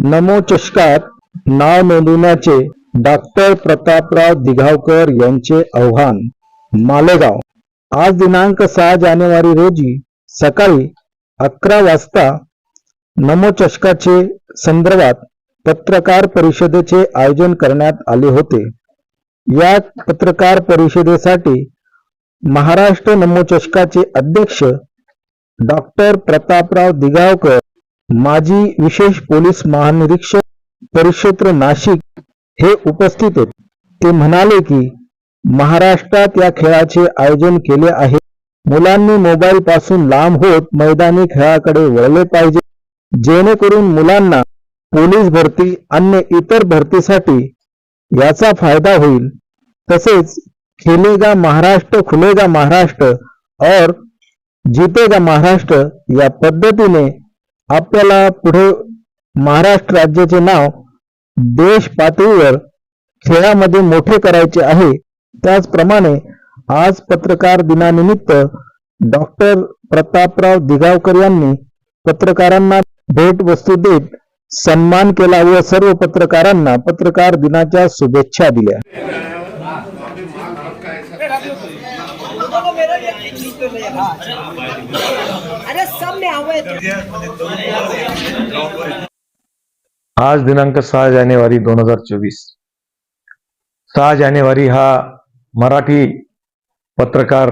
नमो चषकात नाव नोंदवण्याचे डॉक्टर प्रतापराव दिघावकर यांचे आव्हान. मालेगाव. आज दिनांक सहा जानेवारी रोजी सकाळी अकरा वाजता नमो चषकाचे संदर्भात पत्रकार परिषदेचे आयोजन करण्यात आले होते. या पत्रकार परिषदेसाठी महाराष्ट्र नमो चषकाचे अध्यक्ष डॉक्टर प्रतापराव दिगावकर माजी विशेष पोलीस महानिरीक्षक परिक्षेत्र नाशिक हे उपस्थित होते. ते म्हणाले की महाराष्ट्रात या खेळाचे आयोजन केले आहे. मुलांनी मोबाईल पासून लांब होत मैदानी खेळाकडे वळले पाहिजे. जेणेकरून मुलांना पोलीस भरती अन्य इतर भरतीसाठी याचा फायदा होईल. तसेच खेलेगा महाराष्ट्र खुलेगा महाराष्ट्र और जीतेगा महाराष्ट्र या पद्धतीने आपल्याला पुढे महाराष्ट्र राज्याचे नाव देश पातळीवर खेळामध्ये मोठे करायचे आहे. त्याचप्रमाणे आज पत्रकार दिनानिमित्त डॉक्टर प्रतापराव दिगावकर यांनी पत्रकारांना भेट वस्तू देत सन्मान केला व सर्व पत्रकारांना पत्रकार दिनाच्या शुभेच्छा दिल्या. देखो मेरा ये बीच में अरे सब में हुए आज दिनांक सहा जानेवारी दोन हजार चोवीस. सहा जानेवारी हा मराठी पत्रकार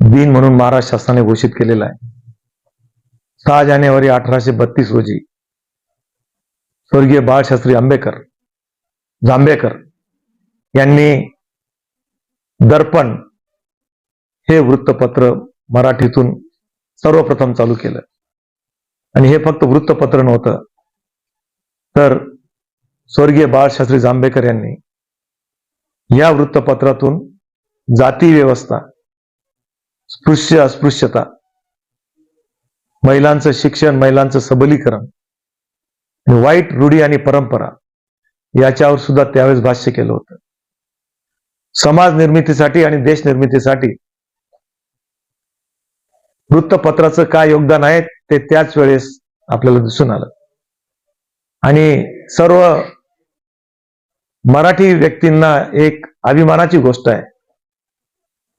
दिन म्हणून महाराष्ट्र शासनाने घोषित केलेला आहे. सहा जानेवारी अठराशे बत्तीस रोजी स्वर्गीय बाळशास्त्री आंबेकर जांभेकर यांनी दर्पण हे वृत्तपत्र मराठीतून सर्वप्रथम चालू केलं. आणि हे फक्त वृत्तपत्र नव्हतं. तर स्वर्गीय बाळशास्त्री जांभेकर यांनी या वृत्तपत्रातून जाती व्यवस्था स्पृश्य अस्पृश्यता महिलांचं शिक्षण महिलांचं सबलीकरण आणि वाईट रूढी आणि परंपरा याच्यावर सुद्धा त्यावेळेस भाष्य केलं होतं. समाज निर्मितीसाठी आणि देश निर्मितीसाठी. वृत्तपत्राचं काय योगदान आहे ते त्याच वेळेस आपल्याला दिसून आलं. आणि सर्व मराठी व्यक्तींना एक अभिमानाची गोष्ट आहे.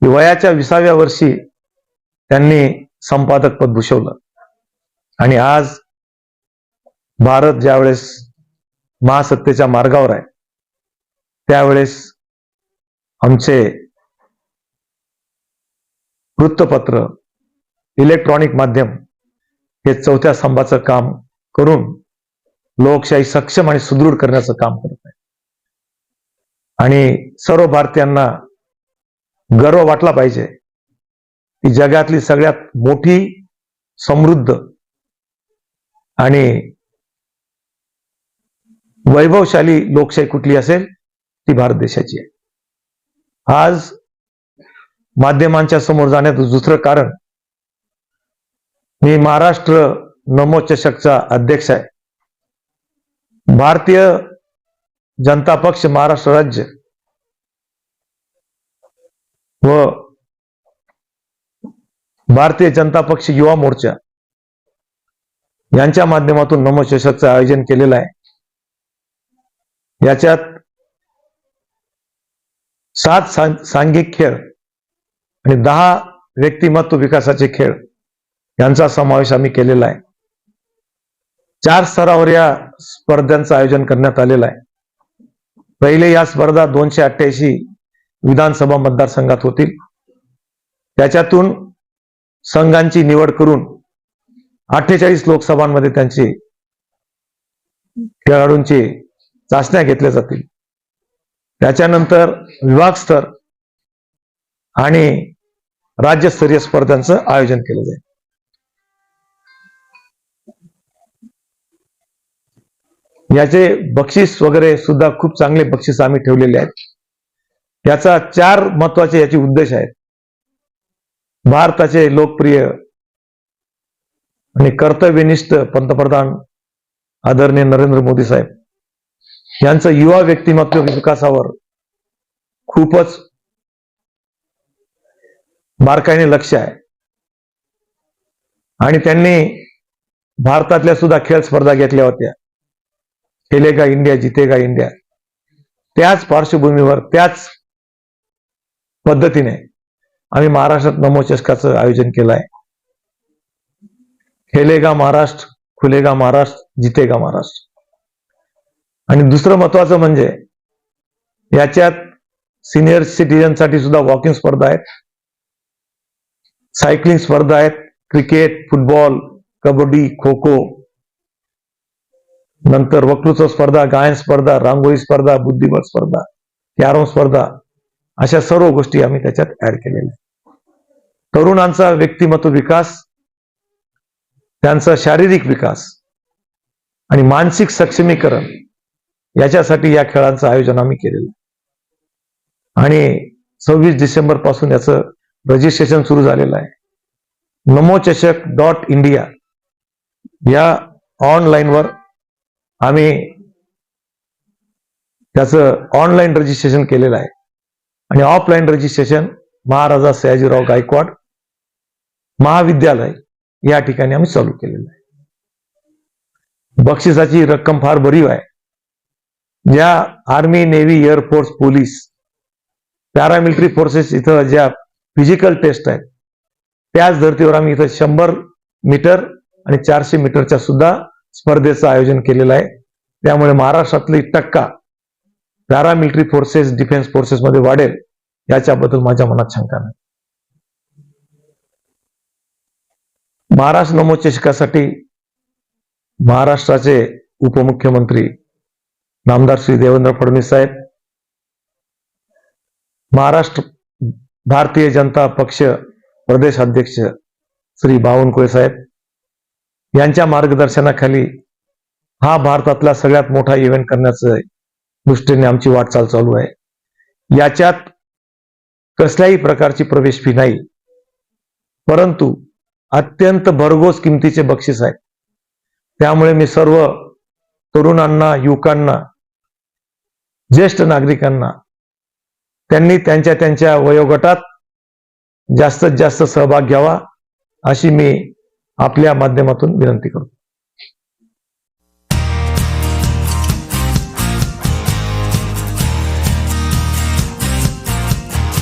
की वयाच्या विसाव्या वर्षी त्यांनी संपादक पद भूषवलं. आणि आज भारत ज्यावेळेस महासत्तेच्या मार्गावर आहे त्यावेळेस आमचे वृत्तपत्र इलेक्ट्रॉनिक माध्यम हे चौथ्या स्तंभाचं काम करून लोकशाही सक्षम आणि सुदृढ करण्याचं काम करत आहे. आणि सर्व भारतीयांना गर्व वाटला पाहिजे की जगातली सगळ्यात मोठी समृद्ध आणि वैभवशाली लोकशाही कुठली असेल ती भारत देशाची आहे. आज माध्यमांच्या समोर जाण्याचं दुसरं कारण मी महाराष्ट्र नमो चषकचा अध्यक्ष आहे. भारतीय जनता पक्ष महाराष्ट्र राज्य व भारतीय जनता पक्ष युवा मोर्चा यांच्या माध्यमातून नमो चषकचं आयोजन केलेलं आहे. याच्यात सात सांघिक खेळ आणि दहा व्यक्तिमत्व विकासाचे खेळ यांचा समावेश आम्ही केलेला आहे. चार स्तरावर या स्पर्धांचं आयोजन करण्यात आलेलं आहे. पहिले या स्पर्धा दोनशे अठ्ठ्याऐंशी विधानसभा मतदारसंघात होतील. त्याच्यातून संघांची निवड करून अठ्ठेचाळीस लोकसभांमध्ये त्यांची खेळाडूंची चाचण्या घेतल्या जातील. त्याच्यानंतर विभाग स्तर आणि राज्यस्तरीय स्पर्धांचं आयोजन केलं जाईल. याचे बक्षीस वगैरे सुद्धा खूप चांगले बक्षीस आम्ही ठेवलेले आहेत. याचा चार महत्त्वाचे याचे उद्देश आहेत. भारताचे लोकप्रिय आणि कर्तव्यनिष्ठ पंतप्रधान आदरणीय नरेंद्र मोदी साहेब. यांचं युवा व्यक्तिमत्व विकासावर खूपच बारकाईने लक्ष आहे. आणि त्यांनी भारतातल्या सुद्धा खेळ स्पर्धा घेतल्या होत्या. खेलेगा इंडिया जितेगा इंडिया. त्याच पार्श्वभूमीवर त्याच पद्धतीने आम्ही महाराष्ट्रात नमो चषकाचं आयोजन केलं आहे खेलेगा महाराष्ट्र खुलेगा महाराष्ट्र जितेगा महाराष्ट्र. आणि दुसरं महत्वाचं म्हणजे याच्यात सिनियर सिटीजनसाठी सुद्धा वॉकिंग स्पर्धा आहेत. सायकलिंग स्पर्धा आहेत. क्रिकेट फुटबॉल कबड्डी खो खो नंतर वक्तृत्व स्पर्धा गायन स्पर्धा रांगोळी स्पर्धा बुद्धिबळ स्पर्धा कॅरम स्पर्धा अशा सर्व गोष्टी आम्ही त्याच्यात ऍड केलेल्या तरुणांचा व्यक्तिमत्व विकास त्यांचा शारीरिक विकास आणि मानसिक सक्षमीकरण याच्यासाठी या खेळांचं आयोजन आम्ही केलेलं आहे. आणि सव्वीस डिसेंबरपासून याचं रजिस्ट्रेशन सुरू झालेलं आहे. नमो चषक डॉट इंडिया या ऑनलाईनवर आम्ही त्याचं ऑनलाईन रजिस्ट्रेशन केलेलं आहे. आणि ऑफलाईन रजिस्ट्रेशन महाराजा सयाजीराव गायकवाड महाविद्यालय या ठिकाणी आम्ही चालू केलेलं आहे. बक्षिसाची रक्कम फार भरीव आहे. ज्या army navy air force police paramilitary forces इथं ज्या फिजिकल टेस्ट आहेत त्याच धर्तीवर आम्ही इथं शंभर मीटर आणि चारशे मीटरच्या सुद्धा स्पर्धेचं आयोजन केलेलं आहे. त्यामुळे महाराष्ट्रातली टक्का पॅरामिलिटरी फोर्सेस डिफेन्स फोर्सेसमध्ये वाढेल याच्याबद्दल माझ्या मनात शंका नाही. महाराष्ट्र नमोचषकासाठी महाराष्ट्राचे उपमुख्यमंत्री नामदार श्री देवेंद्र फडणवीस साहेब महाराष्ट्र भारतीय जनता पक्ष प्रदेश अध्यक्ष श्री बावनकुळे साहेब यांच्या मार्गदर्शनाखाली हा भारतातला सगळ्यात मोठा इव्हेंट करण्याचं दृष्टीने आमची वाटचाल चालू आहे. याच्यात कसल्याही प्रकारची प्रवेश फी नाही. परंतु अत्यंत भरघोस किमतीचे बक्षीस आहे. त्यामुळे मी सर्व तरुणांना युवकांना ज्येष्ठ नागरिकांना त्यांनी त्यांच्या त्यांच्या वयोगटात जास्तीत जास्त सहभाग घ्यावा अशी मी आपल्या माध्यमातून विनंती करतो.